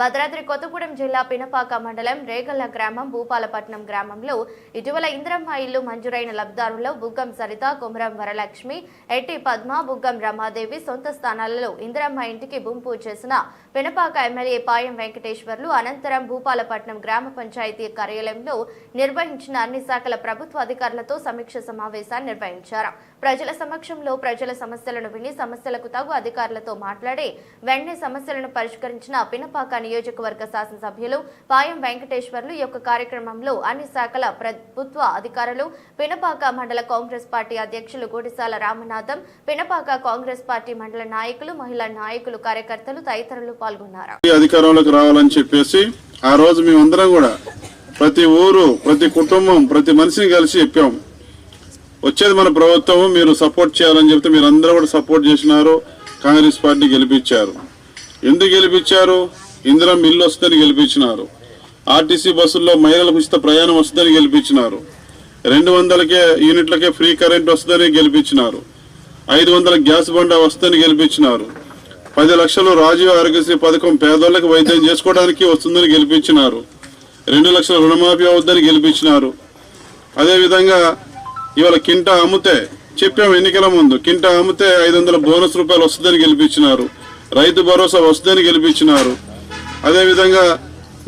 భద్రాద్రి కొత్తగూడెం జిల్లా పినపాక మండలం రేగల్ల గ్రామం భూపాలపట్నం గ్రామంలో ఇటీవల ఇంద్రమ్మ ఇల్లు మంజూరైన లబ్ధిదారుల్లో బుగ్గం సరిత కుమరం వరలక్ష్మి ఎట్టి పద్మ బుగ్గం రమాదేవి సొంత స్థానాలలో ఇంద్రమ్మ ఇంటికి భూమి పూజ చేసిన పినపాక ఎమ్మెల్యే పాయం వెంకటేశ్వర్లు అనంతరం భూపాలపట్నం గ్రామ పంచాయతీ కార్యాలయంలో నిర్వహించిన అన్ని శాఖల ప్రభుత్వ అధికారులతో సమీక్ష సమావేశాన్ని నిర్వహించారు. ప్రజల సమక్షంలో ప్రజల సమస్యలను విని సమస్యలకు తగు అధికారులతో మాట్లాడి వెంటనే సమస్యలను పరిష్కరించిన పినపాక నియోజకవర్గ శాసనసభ్యులు పాయం వెంకటేశ్వర్లు. ఈ యొక్క కార్యక్రమంలో అన్ని శాఖల ప్రభుత్వ అధికారులు పినపాక మండల కాంగ్రెస్ పార్టీ అధ్యక్షులు గోడిసాల రామనాథం పినపాక కాంగ్రెస్ పార్టీ మండల నాయకులు మహిళా నాయకులు కార్యకర్తలు తదితరులు పాల్గొన్నారు. అధికారంలోకి రావాలని చెప్పేసి ఆ రోజు మేమందరం కూడా ప్రతి ఊరు ప్రతి కుటుంబం ప్రతి మనిషిని కలిసి చెప్పాం. వచ్చేది మన ప్రభుత్వం మీరు సపోర్ట్ చేయాలని చెప్తే మీరు అందరూ కూడా సపోర్ట్ చేసినారు. కాంగ్రెస్ పార్టీ గెలిపించారు. ఎందుకు గెలిపించారు? ఇందిరం ఇల్లు వస్తుందని గెలిపించినారు. ఆర్టీసీ బస్సుల్లో మహిళలకు ఉచిత ప్రయాణం వస్తుందని గెలిపించినారు. రెండు వందలకే యూనిట్లకే ఫ్రీ కరెంట్ వస్తుందని గెలిపించినారు. ఐదు వందల గ్యాస్ బండ వస్తుందని గెలిపించినారు. పది లక్షలు రాజీవ్ ఆరోగ్యశ్రీ పథకం పేదోళ్ళకి వైద్యం చేసుకోవడానికి వస్తుందని గెలిపించినారు. రెండు లక్షల రుణమాఫీ అవుద్దని గెలిపించినారు. అదేవిధంగా ఇవాళ కింటా అమ్మితే చెప్పాము ఎన్నికల ముందు కింటా అమ్మితే ఐదు వందల బోనస్ రూపాయలు వస్తుందని గెలిపించినారు. రైతు భరోసా వస్తుందని గెలిపించినారు. అదేవిధంగా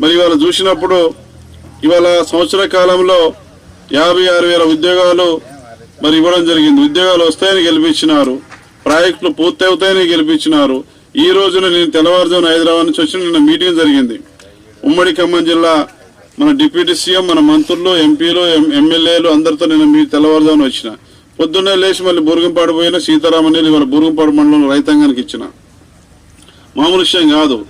మరి ఇవాళ చూసినప్పుడు ఇవాళ సంవత్సర కాలంలో యాభై ఆరు వేల ఉద్యోగాలు మరి ఇవ్వడం జరిగింది. ఉద్యోగాలు వస్తాయని గెలిపించినారు. ప్రాజెక్టులు పూర్తి అవుతాయని గెలిపించినారు. ఈ రోజున నేను తెల్లవారుజామున హైదరాబాద్ నుంచి వచ్చిన నిన్న మీటింగ్ జరిగింది. ఉమ్మడి ఖమ్మం జిల్లా మన డిప్యూటీ సీఎం మన మంత్రులు ఎంపీలు ఎం- ఎమ్మెల్యేలు అందరితో నేను మీ తెల్లవారుజామున వచ్చిన. పొద్దున్నే లేచి మళ్ళీ బురుగుంపాడు పోయిన సీతారామన్ ఇవాళ బురుగుంపాడు మండలంలో రైతాంగానికి ఇచ్చిన. మామూలు విషయం కాదు.